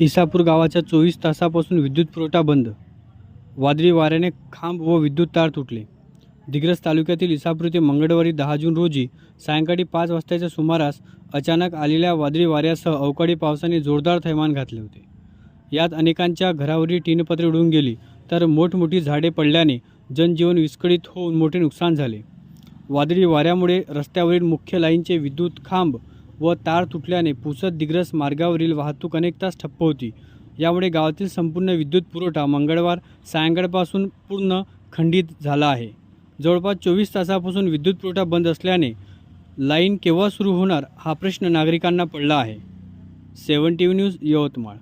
इसापूर गावाच्या चोवीस तासापासून विद्युत पुरवठा बंद. वादळी वाऱ्याने खांब व विद्युत तार तुटले. दिग्रस तालुक्यातील इसापूर ते मंगळवारी दहा जून रोजी सायंकाळी पाच वाजताच्या सुमारास अचानक आलेल्या वादळी वाऱ्यासह अवकाळी पावसाने जोरदार थैमान घातले होते. यात अनेकांच्या घरावरील टीनपत्रे उडून गेली तर मोठमोठी झाडे पडल्याने जनजीवन विस्कळीत होऊन मोठे नुकसान झाले. वादळी वाऱ्यामुळे रस्त्यावरील मुख्य लाईनचे विद्युत खांब व तार तुटल्याने पुसद दिग्रस मार्गावरील वाहतूक अनेक तास ठप्प होती. यामुळे गावातील संपूर्ण विद्युत पुरवठा मंगळवार सायंकाळपासून पूर्ण खंडित झाला आहे. जवळपास चोवीस तासापासून विद्युत पुरवठा बंद असल्याने लाईन केव्हा सुरू होणार हा प्रश्न नागरिकांना पडला आहे. Seven T V news Yavatmal.